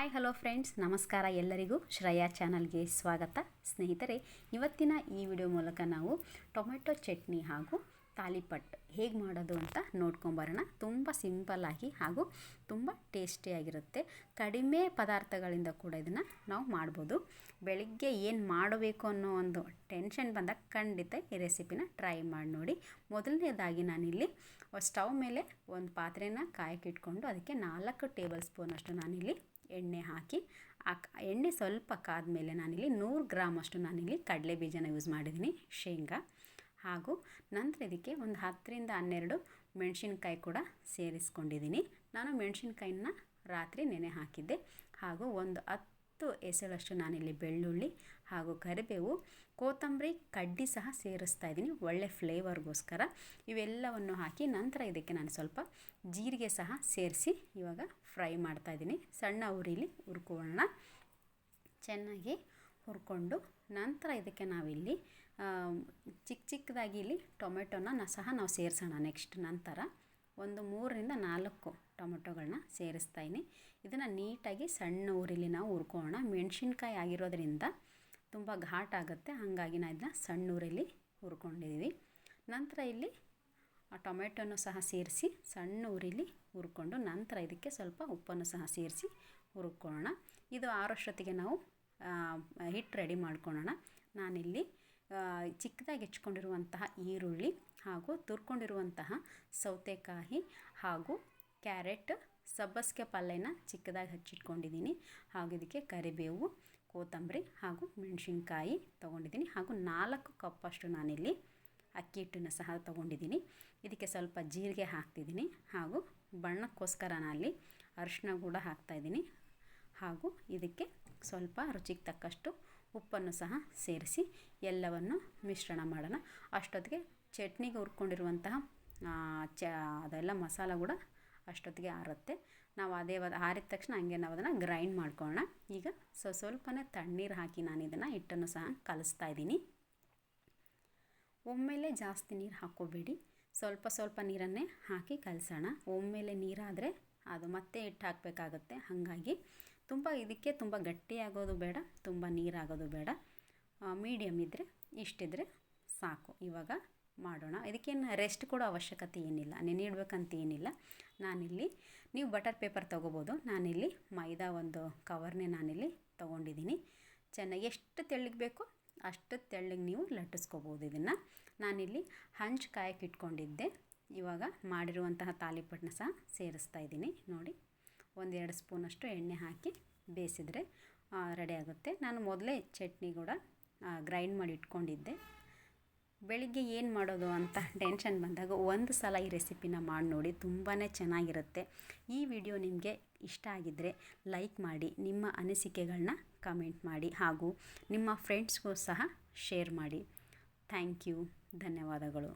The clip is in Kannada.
ಹಾಯ್, ಹಲೋ ಫ್ರೆಂಡ್ಸ್, ನಮಸ್ಕಾರ ಎಲ್ಲರಿಗೂ ಶ್ರೇಯಾ ಚಾನಲ್ಗೆ ಸ್ವಾಗತ. ಸ್ನೇಹಿತರೆ, ಇವತ್ತಿನ ಈ ವಿಡಿಯೋ ಮೂಲಕ ನಾವು ಟೊಮೆಟೊ ಚಟ್ನಿ ಹಾಗೂ ತಾಲಿಪಟ್ ಹೇಗೆ ಮಾಡೋದು ಅಂತ ನೋಡ್ಕೊಂಬರೋಣ ತುಂಬ ಸಿಂಪಲ್ಲಾಗಿ ಹಾಗೂ ತುಂಬ ಟೇಸ್ಟಿಯಾಗಿರುತ್ತೆ ಕಡಿಮೆ ಪದಾರ್ಥಗಳಿಂದ ಕೂಡ ಇದನ್ನು ನಾವು ಮಾಡ್ಬೋದು. ಬೆಳಿಗ್ಗೆ ಏನು ಮಾಡಬೇಕು ಅನ್ನೋ ಒಂದು ಟೆನ್ಷನ್ ಬಂದಾಗ ಖಂಡಿತ ಈ ರೆಸಿಪಿನ ಟ್ರೈ ಮಾಡಿ ನೋಡಿ. ಮೊದಲನೇದಾಗಿ ನಾನಿಲ್ಲಿ ಸ್ಟವ್ ಮೇಲೆ ಒಂದು ಪಾತ್ರೆನ ಕಾಯಕ್ಕಿಟ್ಕೊಂಡು ಅದಕ್ಕೆ ನಾಲ್ಕು ಟೇಬಲ್ ಸ್ಪೂನಷ್ಟು ನಾನಿಲ್ಲಿ ಎಣ್ಣೆ ಹಾಕಿ, ಆ ಎಣ್ಣೆ ಸ್ವಲ್ಪ ಕಾದ್ಮೇಲೆ ನಾನಿಲ್ಲಿ ನೂರು ಗ್ರಾಮ್ ಅಷ್ಟು ನಾನಿಲ್ಲಿ ಕಡಲೆ ಬೀಜನ ಯೂಸ್ ಮಾಡಿದ್ದೀನಿ, ಶೇಂಗಾ. ಹಾಗೂ ನಂತರ ಇದಕ್ಕೆ ಒಂದು ಹತ್ತರಿಂದ ಹನ್ನೆರಡು ಮೆಣಸಿನ್ಕಾಯಿ ಕೂಡ ಸೇರಿಸ್ಕೊಂಡಿದ್ದೀನಿ. ನಾನು ಮೆಣಸಿನ್ಕಾಯಿನ ರಾತ್ರಿ ನೆನೆ ಹಾಕಿದ್ದೆ. ಹಾಗೂ ಒಂದು ಹತ್ತು ಎಸಳಷ್ಟು ನಾನಿಲ್ಲಿ ಬೆಳ್ಳುಳ್ಳಿ ಹಾಗೂ ಕರಿಬೇವು, ಕೊತ್ತಂಬರಿ, ಕಡ್ಡಿ ಸಹ ಸೇರಿಸ್ತಾ ಇದ್ದೀನಿ. ಒಳ್ಳೆ ಫ್ಲೇವರ್ಗೋಸ್ಕರ ಇವೆಲ್ಲವನ್ನು ಹಾಕಿ ನಂತರ ಇದಕ್ಕೆ ನಾನು ಸ್ವಲ್ಪ ಜೀರಿಗೆ ಸಹ ಸೇರಿಸಿ ಇವಾಗ ಫ್ರೈ ಮಾಡ್ತಾ ಇದ್ದೀನಿ. ಸಣ್ಣ ಉರಿಲಿ ಹುರ್ಕೊಳ್ಳೋಣ. ಚೆನ್ನಾಗಿ ಹುರ್ಕೊಂಡು ನಂತರ ಇದಕ್ಕೆ ನಾವಿಲ್ಲಿ ಚಿಕ್ಕ ಚಿಕ್ಕದಾಗಿ ಇಲ್ಲಿ ಟೊಮೆಟೊನ ಸಹ ನಾವು ಸೇರಿಸೋಣ ನೆಕ್ಸ್ಟ್ ನಂತರ. ಒಂದು ಮೂರರಿಂದ ನಾಲ್ಕು ಟೊಮೆಟೊಗಳನ್ನ ಸೇರಿಸ್ತಾ ಇದ್ದೀನಿ. ಇದನ್ನು ನೀಟಾಗಿ ಸಣ್ಣ ಊರಿಲಿ ನಾವು ಹುರ್ಕೊಳ್ಳೋಣ. ಮೆಣಸಿನ್ಕಾಯಿ ಆಗಿರೋದ್ರಿಂದ ತುಂಬ ಘಾಟ್ ಆಗುತ್ತೆ. ಹಾಗಾಗಿ ನಾನು ಇದನ್ನ ಸಣ್ಣ ಊರಿಲಿ ಹುರ್ಕೊಂಡಿದ್ದೀವಿ ನಂತರ ಇಲ್ಲಿ ಆ ಟೊಮೆಟೊನು ಸಹ ಸೇರಿಸಿ ಸಣ್ಣ ಉರಿಲಿ ಹುರ್ಕೊಂಡು ನಂತರ ಇದಕ್ಕೆ ಸ್ವಲ್ಪ ಉಪ್ಪನ್ನು ಸಹ ಸೇರಿಸಿ ಹುರ್ಕೊಳ್ಳೋಣ. ಇದು ಆರೋಷ್ಟೊತ್ತಿಗೆ ನಾವು ಹಿಟ್ಟು ರೆಡಿ ಮಾಡ್ಕೊಳ್ಳೋಣ. ನಾನಿಲ್ಲಿ ಚಿಕ್ಕದಾಗಿ ಹೆಚ್ಕೊಂಡಿರುವಂತಹ ಈರುಳ್ಳಿ ಹಾಗೂ ತುರ್ಕೊಂಡಿರುವಂತಹ ಸೌತೆಕಾಯಿ ಹಾಗೂ ಕ್ಯಾರೆಟ್ ಸಬ್ಬಸಿಗೆ ಪಲ್ಯನ ಚಿಕ್ಕದಾಗಿ ಹಚ್ಚಿಟ್ಕೊಂಡಿದ್ದೀನಿ. ಹಾಗೂ ಇದಕ್ಕೆ ಕರಿಬೇವು, ಕೊತ್ತಂಬರಿ ಹಾಗೂ ಮೆಣಸಿನ್ಕಾಯಿ ತೊಗೊಂಡಿದ್ದೀನಿ. ಹಾಗೂ ನಾಲ್ಕು ಕಪ್ಪಷ್ಟು ನಾನಿಲ್ಲಿ ಅಕ್ಕಿ ಹಿಟ್ಟನ್ನು ಸಹ ತೊಗೊಂಡಿದ್ದೀನಿ. ಇದಕ್ಕೆ ಸ್ವಲ್ಪ ಜೀರಿಗೆ ಹಾಕ್ತಿದ್ದೀನಿ. ಹಾಗೂ ಬಣ್ಣಕ್ಕೋಸ್ಕರ ನಾನಲ್ಲಿ ಅರಿಶಿನ ಕೂಡ ಹಾಕ್ತಾಯಿದ್ದೀನಿ ಹಾಗೂ ಇದಕ್ಕೆ ಸ್ವಲ್ಪ ರುಚಿಗೆ ತಕ್ಕಷ್ಟು ಉಪ್ಪನ್ನು ಸಹ ಸೇರಿಸಿ ಎಲ್ಲವನ್ನು ಮಿಶ್ರಣ ಮಾಡೋಣ. ಅಷ್ಟೊತ್ತಿಗೆ ಚಟ್ನಿಗೆ ಹುರ್ಕೊಂಡಿರುವಂತಹ ಚ, ಅದೆಲ್ಲ ಮಸಾಲ ಕೂಡ ಅಷ್ಟೊತ್ತಿಗೆ ಆರುತ್ತೆ. ನಾವು ಅದೇ ಆರಿದ ತಕ್ಷಣ ಹಂಗೆ ನಾವು ಅದನ್ನು ಗ್ರೈಂಡ್ ಮಾಡ್ಕೊಳ್ಳೋಣ. ಈಗ ಸೊ ಸ್ವಲ್ಪನೇ ತಣ್ಣೀರು ಹಾಕಿ ನಾನು ಇದನ್ನು ಹಿಟ್ಟನ್ನು ಸಹ ಕಲಿಸ್ತಾ ಇದ್ದೀನಿ. ಒಮ್ಮೆಲೆ ಜಾಸ್ತಿ ನೀರು ಹಾಕ್ಕೋಬೇಡಿ. ಸ್ವಲ್ಪ ಸ್ವಲ್ಪ ನೀರನ್ನೇ ಹಾಕಿ ಕಲಸೋಣ. ಒಮ್ಮೆಲೆ ನೀರಾದರೆ ಅದು ಮತ್ತೆ ಹಿಟ್ಟು ಹಾಕಬೇಕಾಗುತ್ತೆ. ಹಾಗಾಗಿ ತುಂಬ ಇದಕ್ಕೆ ತುಂಬ ಗಟ್ಟಿಯಾಗೋದು ಬೇಡ, ತುಂಬ ನೀರಾಗೋದು ಬೇಡ. ಮೀಡಿಯಮ್ ಇದ್ದರೆ ಇಷ್ಟಿದ್ರೆ ಸಾಕು. ಇವಾಗ ಮಾಡೋಣ. ಇದಕ್ಕೇನು ರೆಸ್ಟ್ ಕೊಡೋ ಅವಶ್ಯಕತೆ ಏನಿಲ್ಲ. ನೆನೆಯಿಡ್ಬೇಕಂತ ಏನಿಲ್ಲ. ನಾನಿಲ್ಲಿ, ನೀವು ಬಟರ್ ಪೇಪರ್ ತೊಗೋಬೋದು. ನಾನಿಲ್ಲಿ ಮೈದಾ ಒಂದು ಕವರ್ನೇ ನಾನಿಲ್ಲಿ ತೊಗೊಂಡಿದ್ದೀನಿ. ಚೆನ್ನಾಗಿ ಎಷ್ಟು ತೆಳ್ಳಗೆ ಬೇಕೋ ಅಷ್ಟು ತೆಳ್ಳಗೆ ನೀವು ಲಟ್ಟಿಸ್ಕೋಬೋದು ಇದನ್ನು. ನಾನಿಲ್ಲಿ ಹಂಚು ಕಾಯಕ್ಕೆ ಇಟ್ಕೊಂಡಿದ್ದೆ. ಇವಾಗ ಮಾಡಿರುವಂತಹ ತಾಲಿಪಟ್ಟನ್ನ ಸಹ ಸೇರಿಸ್ತಾ ಇದ್ದೀನಿ. ನೋಡಿ. ಒಂದೆರಡು ಸ್ಪೂನಷ್ಟು ಎಣ್ಣೆ ಹಾಕಿ ಬೇಯಿಸಿದರೆ ರೆಡಿ ಆಗುತ್ತೆ. ನಾನು ಮೊದಲೇ ಚಟ್ನಿ ಕೂಡ ಗ್ರೈಂಡ್ ಮಾಡಿ ಇಟ್ಕೊಂಡಿದ್ದೆ. ಬೆಳಿಗ್ಗೆ ಏನು ಮಾಡೋದು ಅಂತ ಟೆನ್ಷನ್ ಬಂದಾಗ ಒಂದು ಸಲ ಈ ರೆಸಿಪಿನ ಮಾಡಿ ನೋಡಿ ತುಂಬಾ ಚೆನ್ನಾಗಿರುತ್ತೆ. ಈ ವಿಡಿಯೋ ನಿಮಗೆ ಇಷ್ಟ ಆಗಿದ್ದರೆ ಲೈಕ್ ಮಾಡಿ, ನಿಮ್ಮ ಅನಿಸಿಕೆಗಳನ್ನ ಕಮೆಂಟ್ ಮಾಡಿ ಹಾಗೂ ನಿಮ್ಮ ಫ್ರೆಂಡ್ಸ್ಗೂ ಸಹ ಶೇರ್ ಮಾಡಿ. ಥ್ಯಾಂಕ್ ಯು ಧನ್ಯವಾದಗಳು.